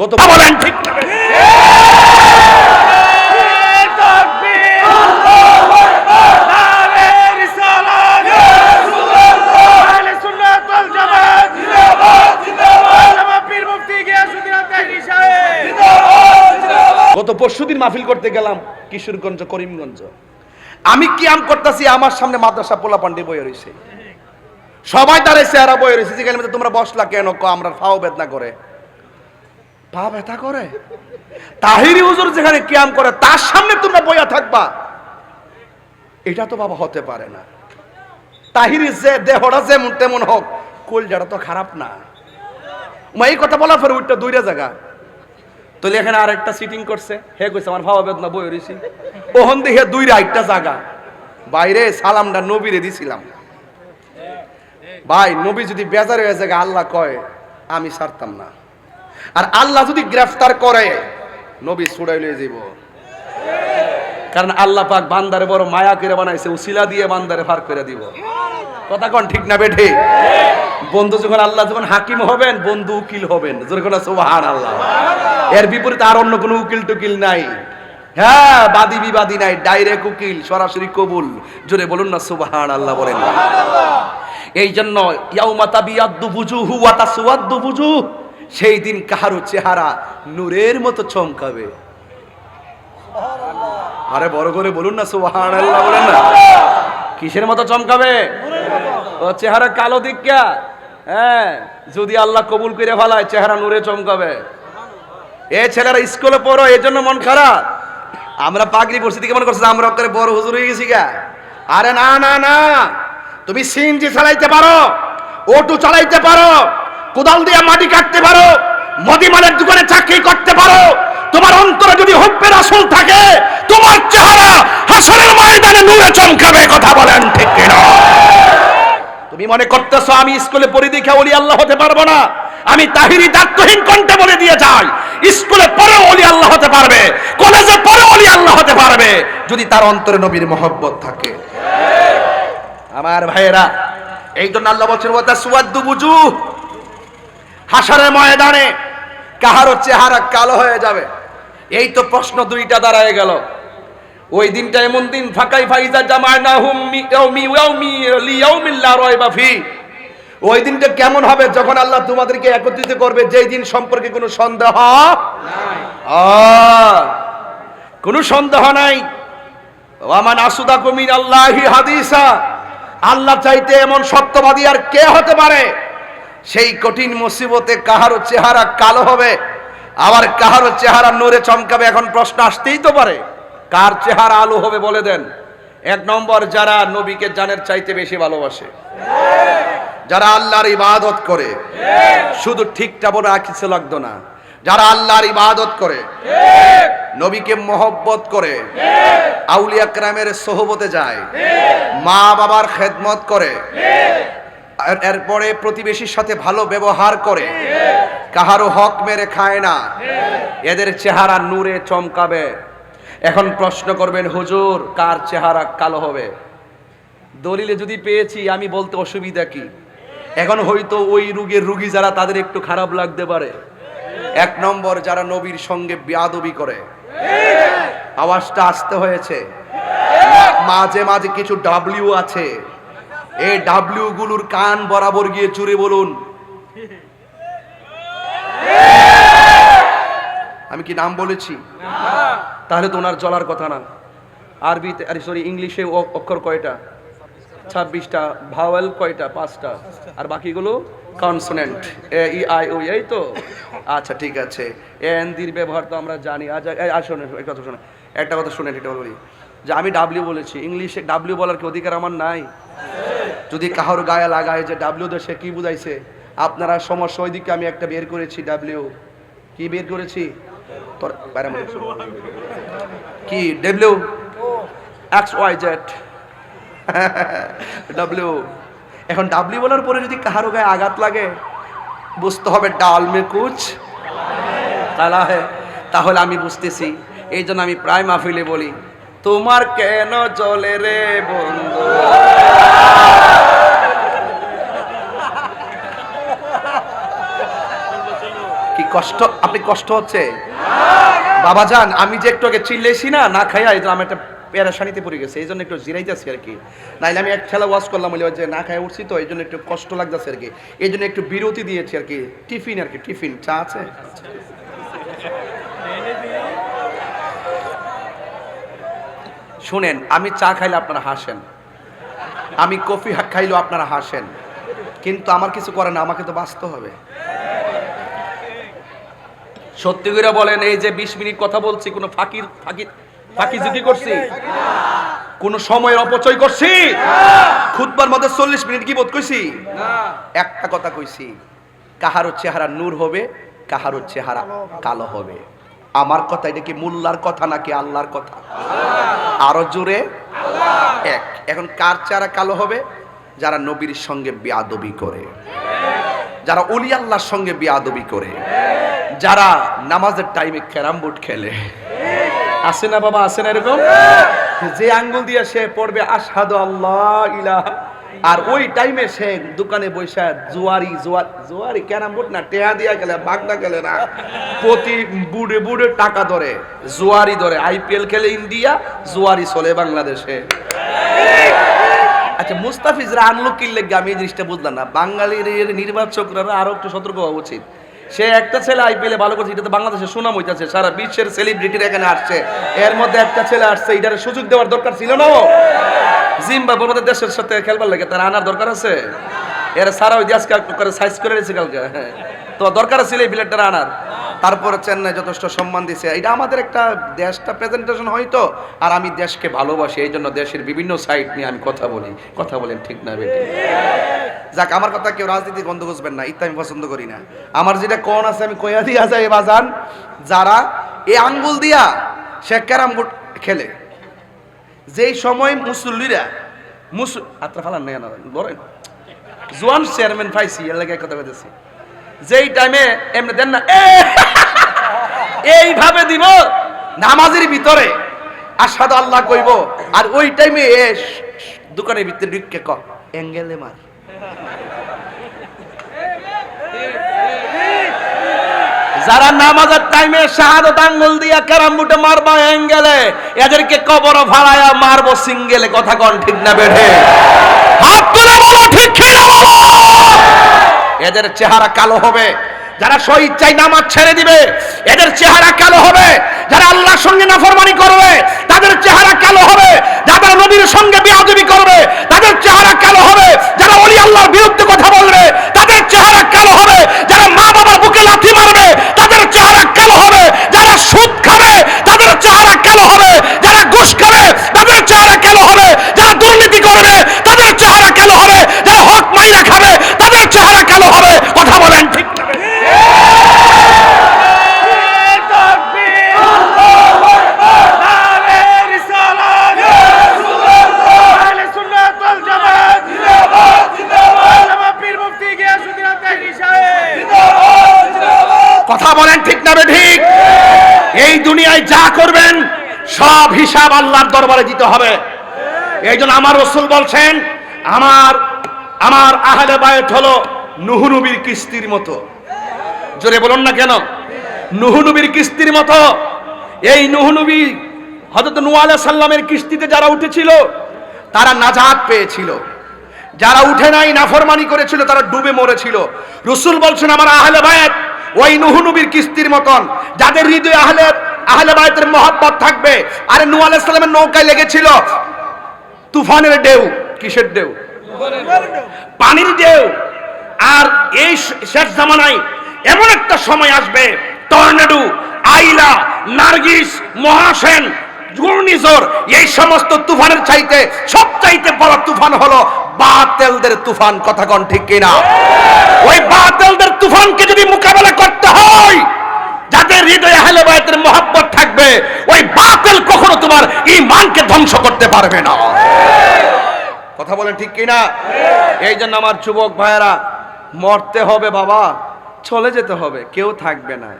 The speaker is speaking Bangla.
কত বলেন ঠিক গত পরশুদিন মাহফিল করতে গেলাম কিশোরগঞ্জ করিমগঞ্জ। আমি কি আম করতেছি আমার সামনে মাদ্রাসা পোলা পান্ডে বয়ে রয়েছে সবাই দাঁড়াইছে চেহারা বয়ে রয়েছে যেখানে তোমরা বসলা কেন? ক আমরা ফাও বেদনা করে। পা ব্যথা করে? তাহিরি হুজুর যেখানে কিয়াম করে, তার সামনে তোমরা বইয়া থাকবা। এটা তো বাবা হতে পারে না। তাহিরি যে দেহটা যেমন তেমন হোক, কলজাটা তো খারাপ না। মা, এই কথা বলার পরে ওইটা দুইটা জায়গা তাহলে এখানে আর একটা সিটিং করছে। হে কইছে, আমার ভাবা বেদনা, বই রইছি। ওহন দেখে দুই আরেকটা জায়গা বাইরে সালামটা নবীরে দিছিলাম। ভাই, নবী যদি বেজার হয়ে যায় আল্লাহ কয়, আমি ছাড়তাম না। আর আল্লাহ যদি গ্রেফতার করে নবী ছুড়াই লয়ে যাব কারণ আল্লাহ পাক বান্দারে বড় মায়া করে বানাইছে উসিলা দিয়ে বান্দারে ফার করে দিব। কথা কোন ঠিক না বেঠে? বন্ধু যখন আল্লাহ যখন হাকিম হবেন বন্ধু উকিল হবেন। যখন সুবহান আল্লাহ এর বিপরীতে আর অন্য কোনো উকিল টুকিল নাই। হ্যাঁ বাদী বিবাদী নাই ডাইরেক্ট উকিল সরাসরি কবুল। জোরে বলুন না সুবহান আল্লাহ বলেন। এই জন্য ইয়াউমা তাবিয়াদ্দু বুজুহু ওয়া তাসওয়াদ্দু বুজুহ। সেই দিন কাহারও চেহারা নূরের মতো চমকাবে। আরে বড় করে বলুন না, সুবহানাল্লাহ বলেন না। কিসের মতো চমকাবে? ও, চেহারা কালো দিকা হ্যাঁ যদি আল্লাহ কবুল করে ফেলায়, চেহারা নূরে চমকাবে। এ ছেলেরা স্কুলে পড়ো এই জন্য মন খারাপ। আমরা পাগড়ি পড়ছি দিকে মনে করছি আমরা করে বড় হুজুর হয়ে গেছি গা। আরে না না না। তুমি সিএনজি চালাইতে পারো, অটো চালাইতে পারো কোদাল দিয়ে মাটি কাটতে পারো মদিমানের দোকানে চাকরি করতে পারো। তোমার অন্তরে যদি হব্বের আসল থাকে, তোমার চেহারা হাসরের ময়দানে নূরে চমকাবে কথা বলেন ঠিক কিনা? তুমি মনে করতেছো আমি স্কুলে পড়ি দেখে ওলি আল্লাহ হতে পারব না? আমি তাহিরি দায়িত্বহীন কণ্ঠে বলে দিয়ে যাই, স্কুলে পড়ে ওলি আল্লাহ হতে পারবে, কলেজে পড়ে ওলি আল্লাহ হতে পারবে, যদি তার অন্তরে নবীর মহব্বত থাকে। আমার ভাইয়েরা এই জন্য আল্লাহ বলছেন ওটা সুয়াদ্দু বুজু হাসারের ময়দানে কাহারও চেহারা কালো হয়ে যাবে? এই তো প্রশ্ন দুইটা দাঁড়ায় গেল। ওই দিনটা এমন দিন, ফাঁকাই ফাইজা জামায় না ফি। ওই দিনটা কেমন হবে যখন আল্লাহ তোমাদেরকে একত্রিত করবে? যেই দিন সম্পর্কে কোনো সন্দেহ কোনো সন্দেহ নাই। ওয়ামান আসুদা কুমিন আল্লাহি হাদিসা। আল্লাহ চাইতে এমন সত্যবাদী আর কে হতে পারে? সেই কঠিন মুসিবতে কাহারও চেহারা কালো হবে? আবার কাহারও চেহারা নূরে চমকাবে এখন প্রশ্ন আসতেই তো পারে। কার চেহারা আলো হবে বলে দেন? এক নম্বর, যারা নবীকে জানের চাইতে বেশি ভালোবাসে। যারা আল্লাহর ইবাদত করে। শুধু ঠিকটা বলে আর কিছু লাগতো না। যারা আল্লাহর ইবাদত করে। নবীকে মহব্বত করে। আউলিয়া ক্রামের সোহবতে যায়। মা বাবার খেদমত করে। এরপরে প্রতিবেশীর সাথে ভালো ব্যবহার করে। কাহারও হক মেরে খায় না। এদের চেহারা নূরে চমকাবে। এখন প্রশ্ন করবেন, হুজুর, কার চেহারা কালো হবে? দলিলে যদি পেয়েছি, আমি বলতে অসুবিধা কি? এখন হয়তো ওই রুগের রুগী যারা, তাদের একটু খারাপ লাগতে পারে। এক নম্বর, যারা নবীর সঙ্গে বিয়াদবি করে। আওয়াজটা আসতে হয়েছে। মাঝে মাঝে কিছু ডাব্লিউ আছে। এই ডাব্লিউ গুলোর কান বরাবর গিয়ে চুরে বলুন। আমি কি নাম বলেছি? তাহলে তো ওনার চলার কথা না। আরবিতে, আরে সরি ইংলিশে অক্ষর কয়টা? ছাব্বিশটা, ভাওয়াল কয়টা? পাঁচটা। আর বাকিগুলো কনসোনেন্ট এ, ই, আই, ও এই তো? আচ্ছা ঠিক আছে। এন, দির ব্যবহার তো আমরা জানি। আজ আসুন একটা কথা শোনেন। একটা কথা শুনেন এটা বলি। যে আমি ডাব্লিউ বলেছি, ইংলিশে ডাব্লিউ বলার কি অধিকার আমার নাই? যদি কাহার গায়ে লাগায় যে ডাব্লিউ দেশে কি বুঝাইছে? আপনারা সমস্যা ওই দিকে আমি একটা বের করেছি ডাব্লিউ কি বের করেছি? কি W X Y Z W এখন ডাব্লিউ বলার পরে যদি কাহারো গায়ে আঘাত লাগে, বুঝতে হবে ডাল মে কুচ তালা তাহলে আমি বুঝতেছি। এই জন্য আমি প্রায় মাহফিলে বলি, তোমার কেন চলে রে বন্ধু? কষ্ট, আপনি কষ্ট হচ্ছে? বাবা যান, আমি যে একটু আগে চিল্লেছি না না খাইয়া এই আমি একটা পেরাশানিতে পড়ে গেছে, এই জন্য একটু জিরাইতেছি আর কি। নাইলে আমি এক ঠেলা ওয়াশ করলাম, বলে যে না খাই উঠছি তো, এই জন্য একটু কষ্ট লাগতেছে আর কি। এই জন্য একটু বিরতি দিয়েছি আর কি, টিফিন আর কি, টিফিন, চা আছে? শুনেন, আমি চা খাইলে আপনারা হাসেন। আমি কফি খাইলেও আপনারা হাসেন। কিন্তু আমার কিছু করে না, আমাকে তো বাঁচতে হবে। সত্যি করে বলেন, এই যে বিশ মিনিট কথা বলছি, কোনো ফাঁকির ফাঁকি ফাঁকি ঝুঁকি করছি? কোন সময়ের অপচয় করছি? খুদবার মধ্যে চল্লিশ মিনিট কি বোধ কইছি একটা কথা কইছি কাহারও চেহারা নূর হবে কাহারও চেহারা কালো হবে। আমার কথা এটা কি মোল্লার কথা নাকি আল্লাহর কথা? আরও জোরে? এক। এখন কার চেহারা কালো হবে? যারা নবীর সঙ্গে বেয়াদবি করে। যারা অলি আল্লাহর সঙ্গে বেয়াদবি করে। যারা নামাজের টাইমে ক্যারাম বোর্ড খেলে। আসে না বাবা আসে না এরকম? যে আঙ্গুল দিয়ে সে পড়বে আসাদু আল্লাহ ইলাহা আর ওই টাইমে সে দোকানে বৈশা জুয়ারি, জুয়ার, জুয়ারি, ক্যারাম বোর্ড না টেহা দিয়া গেলে বাগদা গেলে না। প্রতি বুড়ে বুড়ে টাকা ধরে, জোয়ারি ধরে, আইপিএল খেলে ইন্ডিয়া, জোয়ারি চলে বাংলাদেশে। আচ্ছা মুস্তাফিজরা আনলো কিনলে আমি এই জিনিসটা বুঝলাম না। বাঙালির নির্বাচকরা আরও একটু সতর্ক হওয়া উচিত। সে একটা ছেলে আইপিএলে ভালো করছে, এটা তো বাংলাদেশে সুনাম হইতাছে, সারা বিশ্বের সেলিব্রিটির এখানে আসছে। এর মধ্যে একটা ছেলে আসছে, এটার সুযোগ দেওয়ার দরকার ছিল না ও। জিম্বাবুর আমাদের দেশের সাথে খেলবার লাগে, তার আনার দরকার আছে? এর সারা ওই করে সাইজ করে রেখেছে কালকে। তো দরকার ছিল এই বিলেটটা আনার। তারপরে চেন্নাই যথেষ্ট সম্মান দিছে। এটা আমাদের একটা দেশটা প্রেজেন্টেশন হয়তো, আর আমি দেশকে ভালোবাসি, এই জন্য দেশের বিভিন্ন সাইড নিয়ে আমি কথা বলি। কথা বলেন ঠিক না, বেটি? যাক, আমার কথা কেউ রাজনীতি গন্ধ বুঝবেন না ইত্যা আমি পছন্দ করি না। আমার যেটা কোন আছে, আমি কইয়া দিয়া যাই বাজান। যারা এই আঙ্গুল দিয়া সে ক্যারাম খেলে, যেই সময় মুসল্লিরা, মুসল আত্রা ফালান নেই না জোয়ান চেয়ারম্যান পাইছি, এর লাগে কথা কইতেছি। যেই টাইমে এমনি দেন না! এইভাবে দিব নামাজের ভিতরে। আসাদ আল্লাহ কইব, আর ওই টাইমে এ শ- শ- দোকানের ভিতরে ঢুকে ক মার। যারা নামাজের টাইমে শাহাদত আঙ্গুল দিয়া ক্যারাম বুটে মারবা অ্যাঙ্গেলে, এদেরকে কবর ভাড়ায়া মারবো সিঙ্গেলে, কথা কন ঠিক না বেঠে। হাত তুলে বলো, ঠিক বলো? এদের চেহারা কালো হবে। যারা স্বইচ্ছায় নামাজ ছেড়ে দিবে এদের চেহারা কালো হবে। যারা আল্লাহর সঙ্গে নাফরমানি করবে, তাদের চেহারা কালো হবে। যারা নবীর সঙ্গে বেয়াদবি করবে, তাদের চেহারা কালো হবে। যারা অলি আল্লাহর বিরুদ্ধে কথা বলবে তাদের চেহারা কালো হবে যারা মা বাবার বুকে লাথি মারবে তাদের চেহারা কালো হবে যারা সুদ খাবে তাদের চেহারা কালো হবে যারা ঘুষ খাবে তাদের চেহারা কালো হবে যারা দুর্নীতি করবে তাদের চেহারা কালো হবে যারা হক মাইরা খাবে তাদের চেহারা কালো হবে কথা বলেন ঠিক না? কথা বলেন ঠিক না বে ঠিক দুনিয়ায় যা করবেন, সব হিসাব আল্লাহর দরবারে দিতে হবে। এই জন্য আমার রসুল বলছেন, আমার আমার আহলে বায়ত হলো নুহুনবীর কিস্তির মতো। জোরে বলুন না কেন? নুহুনবীর কিস্তির মতো। এই নুহুনবী হযরত নূহ আলাইহিস সাল্লামের কিস্তিতে যারা উঠেছিল, তারা নাজাত পেয়েছিল। যারা উঠে নাই, নাফরমানি করেছিল, তারা ডুবে মরেছিল। রসুল বলছেন, আমার আহলে বায়াত ওই নুহুনবীর কিস্তির মতন। যাদের হৃদয়ে আহলে আহলে বায়াতের মহব্বত থাকবে। আরে নূহ আলাইহিস সালামের নৌকায় লেগেছিল। তুফানের ঢেউ, কিসের ঢেউ? পানির ঢেউ। আর এই শেষ জামানায় এমন একটা সময় আসবে, টর্নেডো, আইলা, নার্গিস, মহাসেন, ঘূর্ণিঝড়, এই সমস্ত তুফানের চাইতে সব চাইতে বড় তুফান হলো বাতেলদের তুফান। কথা কন ঠিক কিনা? ওই বাতেলদের তুফানকে যদি মোকাবেলা করতে হয় যাদের হৃদয়ে আহলে বায়াতের মহব্বত থাকবে ওই বাতেল কখনো তোমার ইমানকে ধ্বংস করতে পারবে না। কথা বলেন ঠিক কিনা? এই জন্য আমার যুবক ভাইয়েরা, মরতে হবে বাবা, চলে যেতে হবে, কেউ থাকবে না।